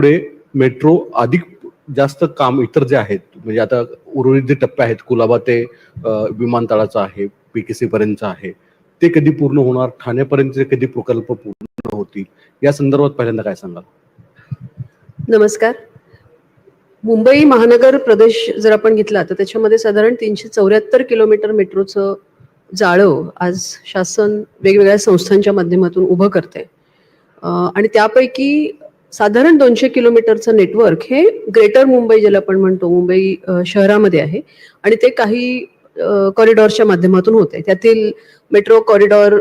पुढे मेट्रो अधिक जास्त काम इतर जे आहेत म्हणजे आता उर्वरित जे टप्पे आहेत कुलाबा ते अ, विमानतळाचा आहे पीकेसी पर्यंतचा आहे ते कधी पूर्ण होणार? ठाण्यापर्यंतचे कधी प्रकल्प पूर्ण होतील? या संदर्भात पहिल्यांदा काय सांगाल? नमस्कार. मुंबई महानगर प्रदेश जर आपण घेतला तर त्याच्यामध्ये साधारण तीनशे चौऱ्याहत्तर किलोमीटर मेट्रोचं जाळं आज शासन वेगवेगळ्या संस्थांच्या माध्यमातून उभं करते आणि त्यापैकी साधारण दोनशे किलोमीटरचं नेटवर्क हे ग्रेटर मुंबई ज्याला आपण म्हणतो मुंबई शहरामध्ये आहे. आणि ते काही कॉरिडॉरच्या माध्यमातून होते त्यातील मेट्रो कॉरिडॉर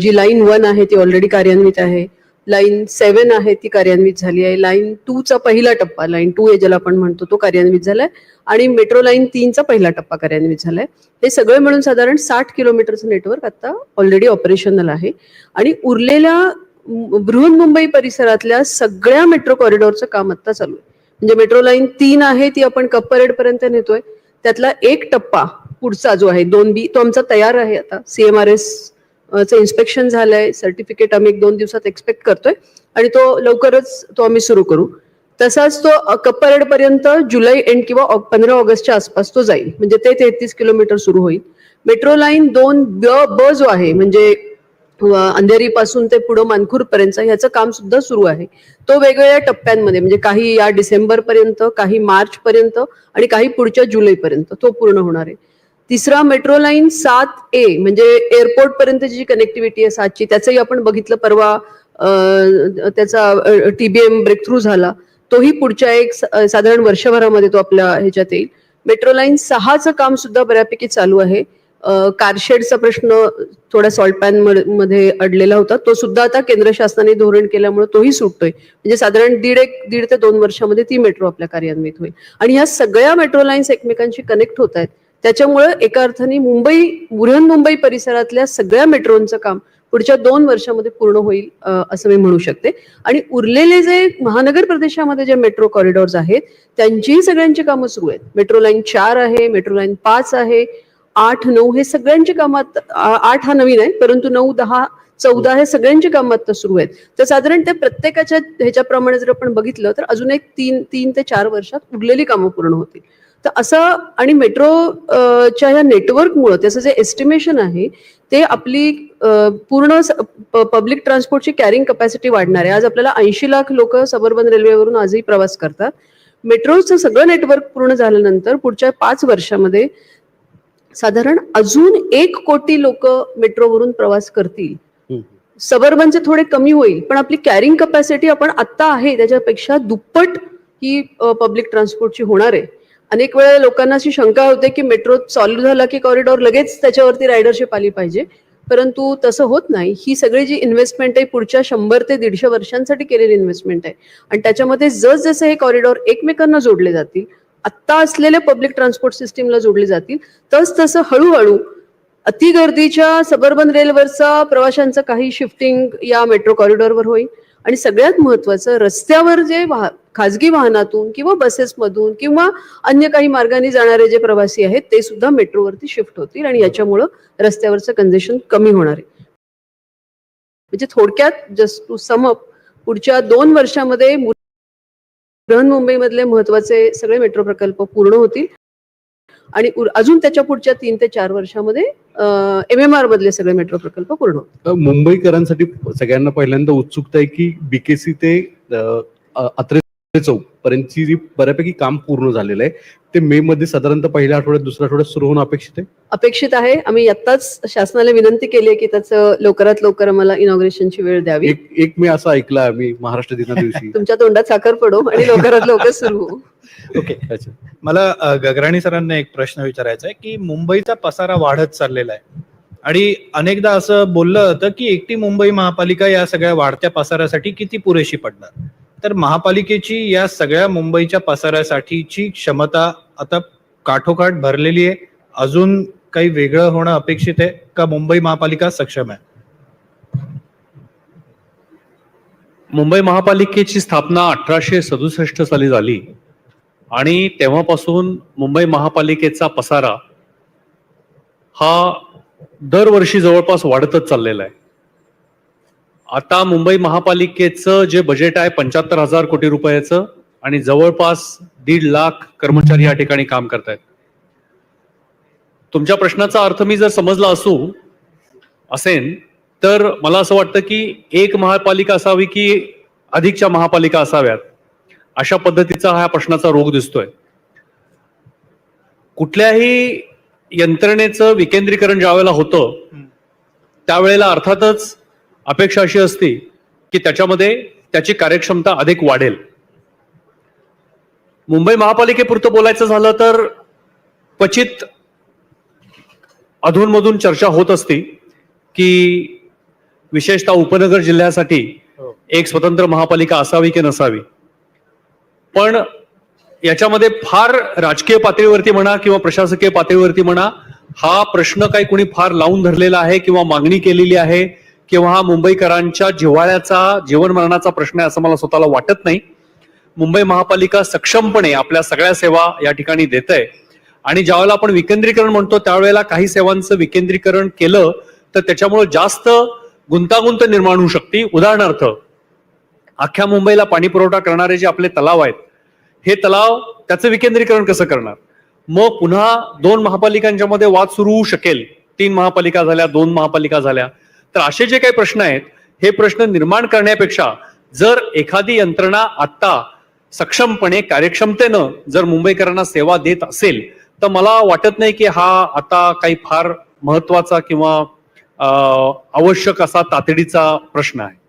जी लाईन वन आहे ती ऑलरेडी कार्यान्वित आहे. लाईन सेवन आहे ती कार्यान्वित झाली आहे. लाईन टूचा पहिला टप्पा लाईन टू ए ज्याला आपण म्हणतो तो कार्यान्वित झालाय. आणि मेट्रो लाईन तीनचा पहिला टप्पा कार्यान्वित झालाय. हे सगळे मिळून साधारण साठ किलोमीटरचं नेटवर्क आता ऑलरेडी ऑपरेशनल आहे. आणि उरलेल्या बृहन्मुंबई परिसरातल्या सगळ्या मेट्रो कॉरिडॉरचं काम आता चालू आहे. म्हणजे मेट्रो लाईन तीन आहे ती आपण कप्परेड पर्यंत नेतोय. त्यातला एक टप्पा पुढचा जो आहे दोन बी तो आमचा तयार आहे आता. सीएमआरएस चं इन्स्पेक्शन झालंय. सर्टिफिकेट आम्ही एक दोन दिवसात एक्सपेक्ट करतोय. आणि तो लवकरच तो आम्ही सुरू करू. तसाच तो कप्परेड पर्यंत जुलै एंड किंवा ऑग- पंधरा ऑगस्टच्या आसपास तो जाईल. म्हणजे ते तेहतीस किलोमीटर सुरू होईल. मेट्रो लाईन दोन ब ब जो आहे म्हणजे अंधेरी पासून ते पुढं मानखूर पर्यंत ह्याचं काम सुद्धा सुरू आहे. तो वेगवेगळ्या टप्प्यांमध्ये म्हणजे काही या डिसेंबर पर्यंत काही मार्च पर्यंत आणि काही पुढच्या जुलै पर्यंत तो पूर्ण होणार आहे. तिसरा मेट्रो लाईन सात ए म्हणजे एअरपोर्ट पर्यंत जी कनेक्टिव्हिटी आहे सातची त्याचंही आपण बघितलं परवा त्याचा टीबीएम ब्रेक थ्रू झाला तोही पुढच्या एक साधारण वर्षभरामध्ये तो आपल्या ह्याच्यात येईल. मेट्रो लाईन सहाचं काम सुद्धा बऱ्यापैकी चालू आहे. कारशेडचा प्रश्न थोड्या सॉल्ट पॅनमध्ये अडलेला होता. तो सुद्धा आता केंद्र शासनाने धोरण केल्यामुळे तोही सुटतोय. म्हणजे साधारण दीड एक दीड ते दोन वर्षामध्ये ती मेट्रो आपल्या कार्यान्वित होईल. आणि ह्या सगळ्या मेट्रो लाईन्स एकमेकांशी कनेक्ट होत आहेत. त्याच्यामुळे एका अर्थाने मुंबई बृहन्मुंबई परिसरातल्या सगळ्या मेट्रोंचं काम पुढच्या दोन वर्षामध्ये पूर्ण होईल असं मी म्हणू शकते. आणि उरलेले जे महानगर प्रदेशामध्ये जे मेट्रो कॉरिडॉर्स आहेत त्यांचीही सगळ्यांची कामं सुरू आहेत. मेट्रो लाईन चार आहे मेट्रो लाईन पाच आहे. आठ नऊ हे सगळ्यांची कामात आठ हा नवीन आहे परंतु नऊ दहा चौदा हे सगळ्यांची कामं आता सुरू आहेत. तर साधारण ते प्रत्येकाच्या ह्याच्याप्रमाणे जर आपण बघितलं तर अजून एक तीन तीन ते चार वर्षात उरलेली कामं पूर्ण होतील. तर असं आणि मेट्रो च्या ह्या नेटवर्कमुळं त्याचं जे एस्टिमेशन आहे ते आपली पूर्ण पब्लिक ट्रान्सपोर्टची कॅरिंग कपॅसिटी वाढणार आहे. आज आपल्याला ऐंशी लाख लोक सबर्बन रेल्वेवरून आजही प्रवास करतात. मेट्रोचं सगळं नेटवर्क पूर्ण झाल्यानंतर पुढच्या पाच वर्षामध्ये साधारण अजून एक कोटी लोक मेट्रोवरून प्रवास करतील. सबर्बनचे थोडे कमी होईल पण आपली कॅरिंग कपॅसिटी आपण आत्ता आहे त्याच्यापेक्षा दुप्पट ही पब्लिक ट्रान्सपोर्टची होणार आहे. अनेक वेळा लोकांना अशी शंका होते की मेट्रो चालू झाला की कॉरिडॉर लगेच त्याच्यावरती रायडरशिप आली पाहिजे. परंतु तसं होत नाही. ही सगळी जी इन्व्हेस्टमेंट आहे पुढच्या शंभर ते दीडशे वर्षांसाठी केलेली इन्व्हेस्टमेंट आहे. आणि त्याच्यामध्ये जसजसे हे कॉरिडॉर एकमेकांना जोडले जातील आत्ता असलेल्या पब्लिक ट्रान्सपोर्ट सिस्टीमला जोडले जातील. तस तसं हळूहळू अति गर्दीच्या सबर्बन रेलवरचा प्रवाशांचं काही शिफ्टिंग या मेट्रो कॉरिडॉरवर होईल. आणि सगळ्यात महत्वाचं रस्त्यावर जे वाह खाजगी वाहनातून किंवा बसेसमधून किंवा अन्य काही मार्गाने जाणारे जे प्रवासी आहेत ते सुद्धा मेट्रोवरती शिफ्ट होतील आणि याच्यामुळं रस्त्यावरचं कंजेशन कमी होणार आहे. म्हणजे थोडक्यात जस्ट टू समअप पुढच्या दोन वर्षामध्ये बृहन्मुंबईमधले महत्त्वाचे सगळे मेट्रो प्रकल्प पूर्ण होतील. आणि अजून त्याच्या पुढच्या तीन ते चार वर्षामध्ये एम एम आर मधले सगळे मेट्रो प्रकल्प पूर्ण होतील. मुंबईकरांसाठी सगळ्यांना पहिल्यांदा उत्सुकता आहे की बीकेसी ते अत्रे चौक पर्यंतची जी बऱ्यापैकी काम पूर्ण झालेलं आहे ते मे मध्ये साधारणतः पहिल्या आठवड्यात दुसऱ्या आठवड्यात सुरू होणं अपेक्षित आहे? अपेक्षित आहे. आम्ही आत्ताच शासनाला विनंती केली आहे की त्याचं लवकरात लवकर आम्हाला इनॉग्रेशनची वेळ द्यावी. एक एक मी असं ऐकलं आम्ही महाराष्ट्र दिना दिवशी. तुमच्या तोंडात साखर पडो आणि लवकरात लवकर सुरू होऊ. ओके अच्छा. मला अ, गगराणी सरांना एक प्रश्न विचारायचा आहे की मुंबईचा पसारा वाढत चाललेला आहे. आणि अनेकदा असं बोललं जातं की एकटी मुंबई महापालिका या सगळ्या वाढत्या पसाऱ्यासाठी किती पुरेशी पडणार? तर महापालिकेची या सगळ्या मुंबईच्या पसाऱ्यासाठीची क्षमता आता काठोकाठ भरलेली आहे. अजून काही वेगळं होणं अपेक्षित आहे का मुंबई महापालिका सक्षम आहे? मुंबई महापालिकेची स्थापना अठराशे सदुसष्ट साली झाली आणि तेव्हापासून मुंबई महापालिकेचा पसारा हा दरवर्षी जवळपास वाढतच चाललेला आहे. आता मुंबई महापालिकेचं जे बजेट आहे पंच्याहत्तर हजार कोटी रुपयाचं आणि जवळपास दीड लाख कर्मचारी या ठिकाणी काम करतायत. तुमच्या प्रश्नाचा अर्थ मी जर समजला असू असेन तर मला असं वाटतं की एक महापालिका असावी की अधिकच्या महापालिका असाव्यात? अशा पद्धतीचा हा प्रश्नाचा रोग दिसतोय. कुठल्याही यंत्रणेचं विकेंद्रीकरण ज्यावेळेला होतं त्यावेळेला अर्थातच अपेक्षा अशी असते की त्याच्यामध्ये त्याची कार्यक्षमता अधिक वाढेल मुंबई महापालिकेपुरतं बोलायचं झालं तर क्वचित अधूनमधून चर्चा होत असते की विशेषतः उपनगर जिल्ह्यासाठी हो. एक स्वतंत्र महापालिका असावी की नसावी पण याच्यामध्ये फार राजकीय पातळीवरती म्हणा किंवा प्रशासकीय पातळीवरती म्हणा हा प्रश्न काही कुणी फार लावून धरलेला आहे किंवा मागणी केलेली आहे किंवा हा मुंबईकरांच्या जिव्हाळ्याचा जीवन मरणाचा प्रश्न आहे असं मला स्वतःला वाटत नाही. मुंबई महापालिका सक्षमपणे आपल्या सगळ्या सेवा या ठिकाणी देत आहे आणि ज्यावेळेला आपण विकेंद्रीकरण म्हणतो त्यावेळेला काही सेवांचं विकेंद्रीकरण केलं तर त्याच्यामुळे जास्त गुंतागुंत निर्माण होऊ शकते. उदाहरणार्थ अख्ख्या मुंबईला पाणी पुरवठा करणारे जे आपले तलाव आहेत हे तलाव त्याचं विकेंद्रीकरण कसं करणार? मग पुन्हा दोन महापालिकांच्या मध्ये वाद सुरू होऊ शकेल. तीन महापालिका झाल्या दोन महापालिका झाल्या. तर असे जे काही प्रश्न आहेत हे प्रश्न निर्माण करण्यापेक्षा जर एखादी यंत्रणा आत्ता सक्षमपणे कार्यक्षमतेनं जर मुंबईकरांना सेवा देत असेल तर मला वाटत नाही की हा आता काही फार महत्त्वाचा किंवा आवश्यक असा तातडीचा प्रश्न आहे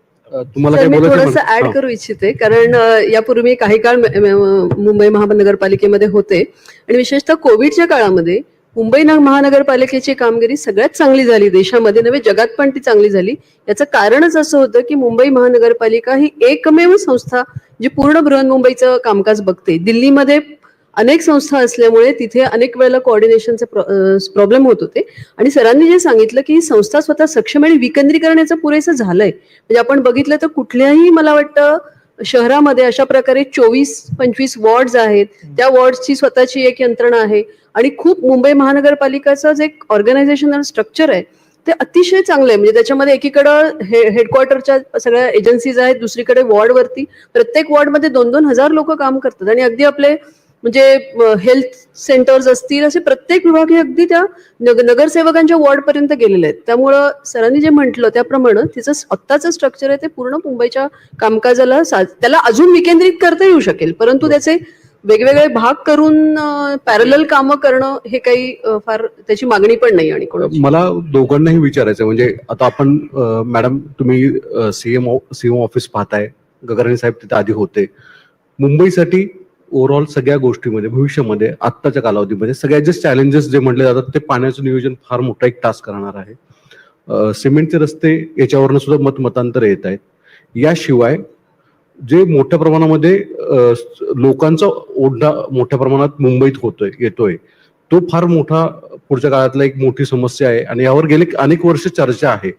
तुम्हाला मी थोडंसं? ऍड. करू इच्छिते कारण यापूर्वी काही काळ मुंबई महानगरपालिकेमध्ये होते आणि विशेषतः कोविडच्या काळामध्ये मुंबई महानगरपालिकेची कामगिरी सगळ्यात चांगली झाली. देशामध्ये नव्हे जगात पण ती चांगली झाली. याचं कारणच असं होतं की मुंबई महानगरपालिका ही एकमेव संस्था जी पूर्ण बृहन्मुंबईचं कामकाज बघते. दिल्लीमध्ये अनेक संस्था असल्यामुळे तिथे अनेक वेळेला कोऑर्डिनेशनचे प्रॉब्लेम होत होते. आणि सरांनी जे सांगितलं की ही संस्था स्वतः सक्षम आणि विकेंद्रीकरणाचं पुरेसं झालंय. म्हणजे आपण बघितलं तर कुठल्याही मला वाटतं शहरामध्ये अशा प्रकारे चोवीस पंचवीस वॉर्ड्स आहेत. त्या वॉर्ड्सची स्वतःची एक यंत्रणा आहे. आणि खूप मुंबई महानगरपालिकाचं जे ऑर्गनायझेशनल स्ट्रक्चर आहे ते अतिशय चांगलं आहे. म्हणजे त्याच्यामध्ये एकीकडं हे हेडक्वार्टरच्या सगळ्या एजन्सीज आहेत दुसरीकडे वॉर्डवरती प्रत्येक वॉर्डमध्ये दोन दोन हजार लोक काम करतात. आणि अगदी आपले म्हणजे हेल्थ सेंटर्स असतील असे प्रत्येक विभाग हे अगदी त्या नग नगरसेवकांच्या वॉर्डपर्यंत गेलेले आहेत. त्यामुळं सरांनी जे म्हटलं त्याप्रमाणे तिचं स्वतःचं स्ट्रक्चर आहे ते पूर्ण मुंबईच्या कामकाजाला सा- त्याला अजून विकेंद्रित करता येऊ शकेल. परंतु त्याचे वेगवेगळे भाग करून पॅरल कामं करणं हे काही फार त्याची मागणी पण नाही आणि मला दोघांनाही विचारायचं आहे. म्हणजे आता आपण मॅडम तुम्ही सीएम सीएम ऑफिस पाहताय. गगराणी साहेब तिथे आधी होते. मुंबईसाठी ओव्हरऑल सगळ्या गोष्टीमध्ये भविष्यामध्ये आत्ताच्या कालावधीमध्ये सगळ्या जे चॅलेंजेस जे म्हटले जातात ते पाण्याचं नियोजन फार मोठा एक टास्क राहणार आहे. सिमेंटचे रस्ते याच्यावरनं सुद्धा मत मतांतर येत आहेत. याशिवाय जे मोठ्या प्रमाणामध्ये लोकांचा ओढा मोठ्या प्रमाणात मुंबईत होतोय येतोय तो फार मोठा पुढच्या काळातला एक मोठी समस्या आहे आणि यावर गेले अनेक वर्ष चर्चा आहे.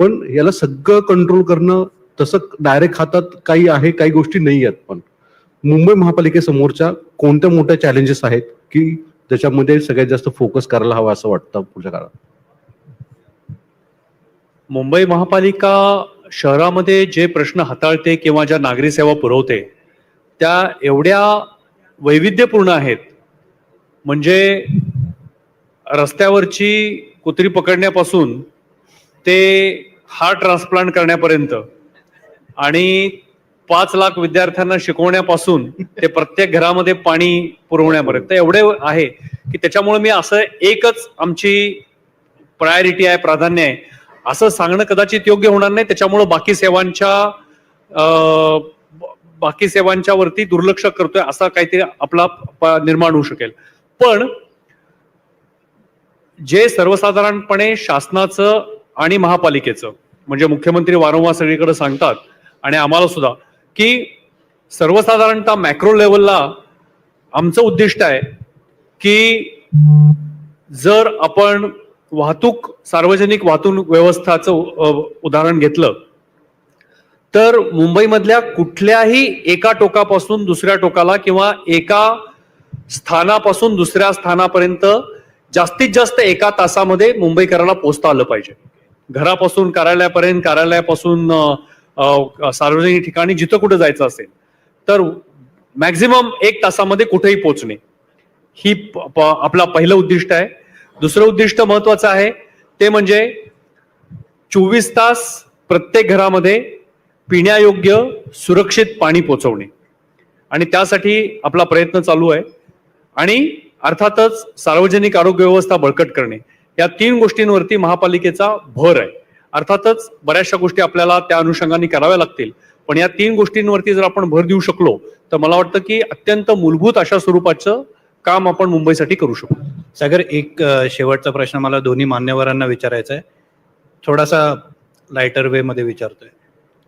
पण याला सगळं कंट्रोल करणं तसं डायरेक्ट हातात काही आहे काही गोष्टी नाही आहेत पण. मुंबई महापालिकेसमोरच्या कोणत्या मोठ्या चॅलेंजेस आहेत की ज्याच्यामध्ये सगळ्यात जास्त फोकस करायला हवा असं वाटतं पुढच्या काळात? मुंबई महापालिका शहरामध्ये जे प्रश्न हाताळते किंवा ज्या नागरी सेवा पुरवते त्या एवढ्या वैविध्यपूर्ण आहेत. म्हणजे रस्त्यावरची कुत्री पकडण्यापासून ते हार्ट ट्रान्सप्लांट करण्यापर्यंत आणि पाच लाख विद्यार्थ्यांना शिकवण्यापासून ते प्रत्येक घरामध्ये पाणी पुरवण्यापर्यंत एवढे आहे की त्याच्यामुळे मी असं एकच आमची प्रायोरिटी आहे प्राधान्य आहे. असं सांगणं कदाचित योग्य होणार नाही. त्याच्यामुळं बाकी सेवांच्या बाकी सेवांच्या वरती दुर्लक्ष करतोय असा काहीतरी आपला प- निर्माण होऊ शकेल. पण जे सर्वसाधारणपणे शासनाचं आणि महापालिकेचं म्हणजे मुख्यमंत्री वारंवार सगळीकडे सांगतात आणि आम्हाला सुद्धा की सर्वसाधारणतः मॅक्रो लेवलला आमचं उद्दिष्ट आहे की जर आपण वाहतूक सार्वजनिक वाहतूक व्यवस्थाचं उदाहरण घेतलं तर मुंबईमधल्या कुठल्याही एका टोकापासून दुसऱ्या टोकाला किंवा एका स्थानापासून दुसऱ्या स्थानापर्यंत जास्तीत जास्त एका तासामध्ये मुंबईकरांना पोहोचता आलं पाहिजे. घरापासून कार्यालयापर्यंत कार्यालयापासून सार्वजनिक ठिकाणी जिथं कुठं जायचं असेल तर मॅक्झिमम एक तासामध्ये कुठेही पोहोचणे. ही आपला पहिलं उद्दिष्ट आहे. दुसरं उद्दिष्ट महत्वाचं आहे ते म्हणजे चोवीस तास प्रत्येक घरामध्ये पिण्यायोग्य सुरक्षित पाणी पोचवणे आणि त्यासाठी आपला प्रयत्न चालू आहे. आणि अर्थातच सार्वजनिक आरोग्य व्यवस्था बळकट करणे. या तीन गोष्टींवरती महापालिकेचा भर आहे. अर्थातच बऱ्याचशा गोष्टी आपल्याला त्या अनुषंगाने कराव्या लागतील. पण या तीन गोष्टींवरती जर आपण भर देऊ शकलो तर मला वाटतं की अत्यंत मूलभूत अशा स्वरूपाचं काम आपण मुंबईसाठी करू शकतो सागर एक शेवटचा प्रश्न मला दोन्ही मान्यवरांना विचारायचा आहे. थोडासा लायटर वे मध्ये विचारतोय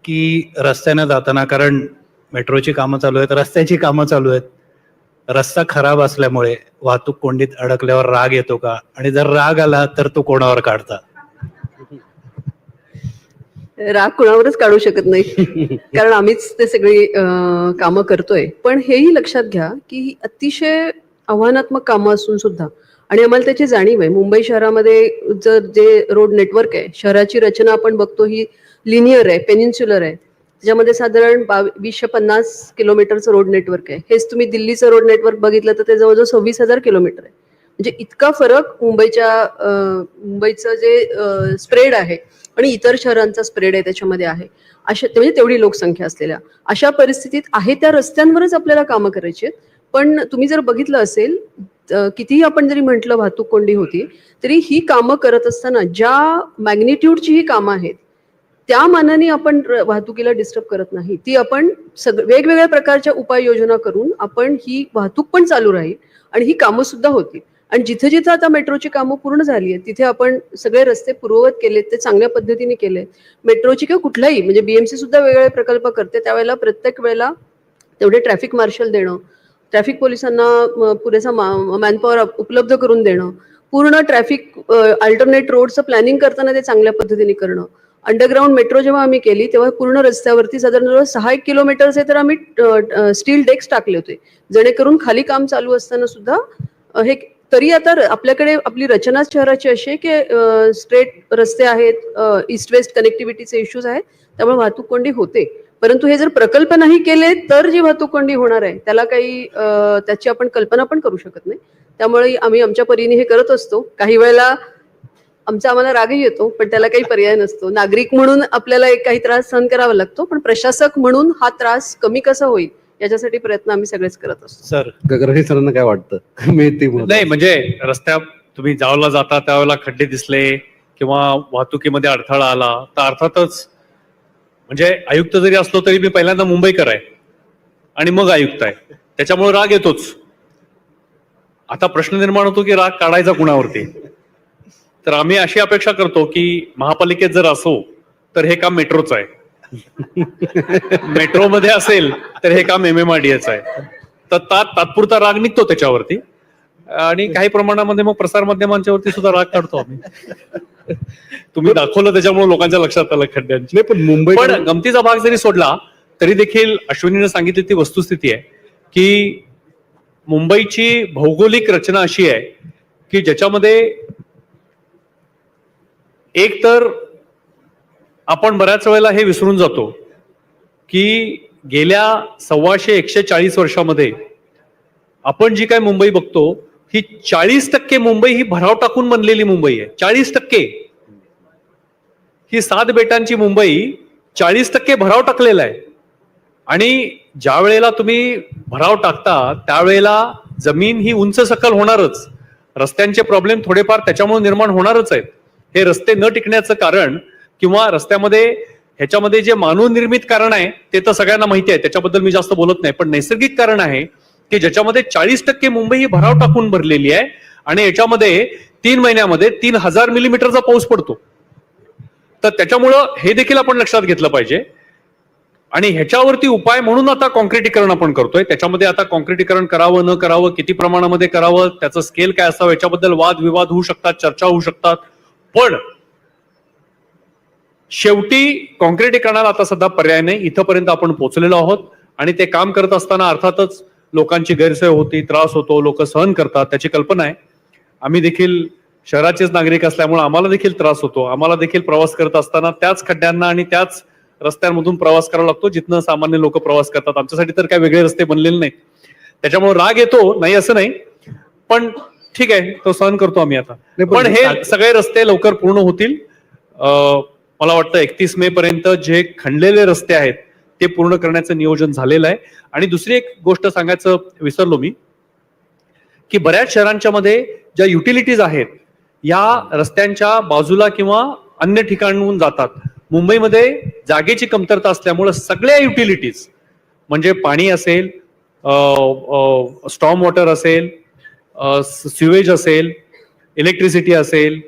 की रस्त्यानं जाताना कारण मेट्रोची कामं चालू आहेत रस्त्याची कामं चालू आहेत. रस्ता खराब असल्यामुळे वाहतूक कोंडीत अडकल्यावर राग येतो का? आणि जर राग आला तर तो कोणावर काढता? राग कुणावरच काढू शकत नाही. कारण आम्हीच ते सगळी कामं करतोय. पण हेही लक्षात घ्या की अतिशय आव्हानात्मक कामं असून सुद्धा आणि आम्हाला त्याची जाणीव आहे. मुंबई शहरामध्ये जर जे रोड नेटवर्क आहे शहराची रचना आपण बघतो ही लिनियर आहे पेनिन्सुलर आहे. त्याच्यामध्ये साधारण बावी- वीसशे पन्नास किलोमीटरचं रोड नेटवर्क आहे. हेच तुम्ही दिल्लीचं रोड नेटवर्क बघितलं तर ते जवळजवळ सव्वीस हजार किलोमीटर आहे. म्हणजे इतका फरक मुंबईच्या मुंबईचं जे स्प्रेड आहे आणि इतर शहरांचा स्प्रेड आहे त्याच्यामध्ये आहे अशा म्हणजे तेवढी लोकसंख्या असलेल्या. अशा परिस्थितीत आहे त्या रस्त्यांवरच आपल्याला कामं करायची आहेत. पण तुम्ही जर बघितलं असेल कितीही आपण जरी म्हटलं वाहतूक कोंडी होती तरी ही कामं करत असताना ज्या मॅग्निट्यूडची ही कामं आहेत त्या मानाने आपण वाहतुकीला डिस्टर्ब करत नाही. ती आपण सग वेगवेगळ्या प्रकारच्या उपाययोजना करून आपण ही वाहतूक पण चालू राहील आणि ही कामं सुद्धा होतील. आणि जिथे जिथं आता मेट्रोची कामं पूर्ण झाली आहेत तिथे आपण सगळे रस्ते पूर्ववत केलेत ते चांगल्या पद्धतीने केले मेट्रोची किंवा कुठलाही म्हणजे बीएमसी सुद्धा वेगवेगळे प्रकल्प करते त्यावेळेला प्रत्येक वेळेला तेवढे ट्रॅफिक मार्शल देणं ट्रॅफिक पोलिसांना पुरेसा मॅनपॉवर उपलब्ध करून देणं पूर्ण ट्रॅफिक अल्टरनेट रोडचं प्लॅनिंग करताना ते चांगल्या पद्धतीने करणं. अंडरग्राऊंड मेट्रो जेव्हा आम्ही केली तेव्हा पूर्ण रस्त्यावरती साधारण जवळ सहा एक किलोमीटरचे तर आम्ही स्टील डेक्स टाकले होते. जेणेकरून खाली काम चालू असताना सुद्धा हे तरी आता आपल्याकडे आपली रचना शहराची अशी आहे की स्ट्रेट रस्ते आहेत ईस्ट वेस्ट कनेक्टिव्हिटीचे इश्यूज आहेत त्यामुळे वाहतूक कोंडी होते. परंतु हे जर प्रकल्प नाही केले तर जी वाहतूक कोंडी होणार आहे त्याला काही त्याची आपण कल्पना पण करू शकत नाही. त्यामुळे आम्ही आमच्या परीने हे करत असतो. काही वेळेला आमचा आम्हाला रागही येतो पण त्याला काही पर्याय नसतो. नागरिक म्हणून आपल्याला एक काही त्रास सहन करावा लागतो पण प्रशासक म्हणून हा त्रास कमी कसा होईल? याच्यासाठी प्रयत्न आम्ही सगळेच करत असतो. सर. गगराणी सरांना काय वाटतं? मी ते म्हणत नाही म्हणजे रस्त्यात तुम्ही जावला जाता त्यावेळेला खड्डे दिसले किंवा वाहतुकीमध्ये अडथळा आला तर अर्थातच म्हणजे आयुक्त जरी असलो तरी मी पहिल्यांदा मुंबईकर आहे. आणि मग आयुक्त आहे. त्याच्यामुळे राग येतोच. आता प्रश्न निर्माण होतो की राग काढायचा कुणावरती? तर आम्ही अशी अपेक्षा करतो की महापालिकेत जर असो तर हे काम मेट्रोचं आहे. मेट्रोमध्ये असेल तर हे काम एम एम आर डी आहे. तर ता तात्पुरता राग निघतो त्याच्यावरती. आणि काही प्रमाणामध्ये मग प्रसार माध्यमांच्या वरती सुद्धा राग काढतो आम्ही. तुम्ही दाखवलं त्याच्यामुळे लोकांच्या लक्षात आलं खड्ड्यांची. नाही पण मुंबई पण गमतीचा भाग जरी सोडला तरी देखील अश्विनीने सांगितली ती वस्तुस्थिती आहे की मुंबईची भौगोलिक रचना अशी आहे की ज्याच्यामध्ये एक तर आपण बऱ्याच वेळेला हे विसरून जातो की गेल्या सव्वाशे एकशे चाळीस वर्षामध्ये आपण जी काय मुंबई बघतो ही चाळीस टक्के मुंबई ही भराव टाकून बनलेली मुंबई आहे. चाळीस टक्के. ही सात बेटांची मुंबई चाळीस टक्के भराव टाकलेला आहे. आणि ज्या वेळेला तुम्ही भराव टाकता त्यावेळेला जमीन ही उंच सकल होणारच. रस्त्यांचे प्रॉब्लेम थोडेफार त्याच्यामुळे निर्माण होणारच आहेत. हे रस्ते न टिकण्याचं कारण किंवा रस्त्यामध्ये ह्याच्यामध्ये जे मानवनिर्मित कारण आहे ते तर सगळ्यांना माहिती आहे. त्याच्याबद्दल मी जास्त बोलत नाही. पण नैसर्गिक कारण आहे की ज्याच्यामध्ये चाळीस टक्के मुंबई ही भराव टाकून भरलेली आहे आणि याच्यामध्ये तीन महिन्यामध्ये तीन हजार मिलीमीटरचा पाऊस पडतो. तर त्याच्यामुळं हे देखील आपण लक्षात घेतलं पाहिजे. आणि ह्याच्यावरती उपाय म्हणून आता कॉन्क्रिटीकरण आपण करतोय. त्याच्यामध्ये आता कॉन्क्रिटीकरण करावं न करावं किती प्रमाणामध्ये करावं त्याचं स्केल काय असावं याच्याबद्दल वाद विवाद होऊ शकतात चर्चा होऊ शकतात. पण शेवटी कॉन्क्रिटीकरणाला आता सध्या पर्याय नाही. इथंपर्यंत आपण पोहोचलेलो आहोत आणि ते काम करत असताना अर्थातच लोकांची गैरसोय होती त्रास होतो लोक सहन करतात त्याची कल्पना आहे. आम्ही देखील शहराचेच नागरिक असल्यामुळे आम्हाला देखील त्रास होतो. आम्हाला देखील प्रवास करत असताना त्याच खड्ड्यांना आणि त्याच रस्त्यांमधून प्रवास करावा लागतो जिथनं सामान्य लोक प्रवास करतात. आमच्यासाठी तर काय वेगळे रस्ते बनलेले नाहीत. त्याच्यामुळे राग येतो नाही असं नाही. पण ठीक आहे तो सहन करतो आम्ही आता. नाही, पण हे सगळे रस्ते लवकर पूर्ण होतील. अं, मला वाटतं एकतीस मे पर्यंत जे खणलेले रस्ते आहेत ते पूर्ण करण्याचं नियोजन झालेलं आहे. आणि दुसरी एक गोष्ट सांगायचं विसरलो मी की बऱ्याच शहरांच्या मध्ये ज्या युटिलिटीज आहेत या रस्त्यांच्या बाजूला किंवा अन्य ठिकाणहून जातात. मुंबईमध्ये जागेची कमतरता असल्यामुळे सगळ्या युटिलिटीज म्हणजे पाणी असेल स्टॉम वॉटर असेल सिवेज असेल इलेक्ट्रिसिटी असेल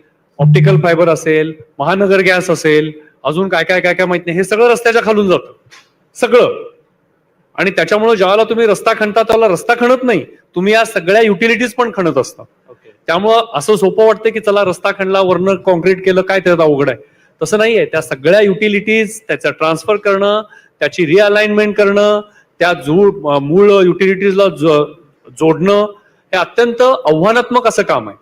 ऑप्टिकल फायबर असेल महानगर गॅस असेल अजून काय काय काय काय माहीत नाही. हे सगळं रस्त्याच्या खालून जातं. सगळं. आणि त्याच्यामुळे ज्यावेळेला तुम्ही रस्ता खणता त्यावेळेला रस्ता खणत नाही. तुम्ही या सगळ्या युटिलिटीज पण खणत असता. त्यामुळं असं सोपं वाटतं की चला रस्ता खणला वरनं कॉन्क्रीट केलं काय त्यात अवघड आहे? तसं नाहीये. त्या सगळ्या युटिलिटीज त्याचं ट्रान्सफर करणं त्याची रिअलाइनमेंट करणं त्या जूळ मूळ युटिलिटीजला जोडणं हे अत्यंत आव्हानात्मक असं काम आहे.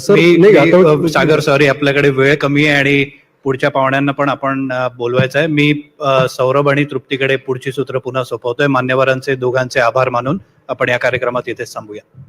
सर मी- नाही मी, आता अ, सागर सॉरी आपल्याकडे वेळ कमी आहे आणि पुढच्या पाहुण्यांना पण आपण अ, बोलवायचं आहे. मी अ, सौरभ आणि तृप्तीकडे पुढची सूत्र पुन्हा सोपवतोय. मान्यवरांचे दोघांचे आभार मानून आपण या कार्यक्रमात इथेच थांबूया.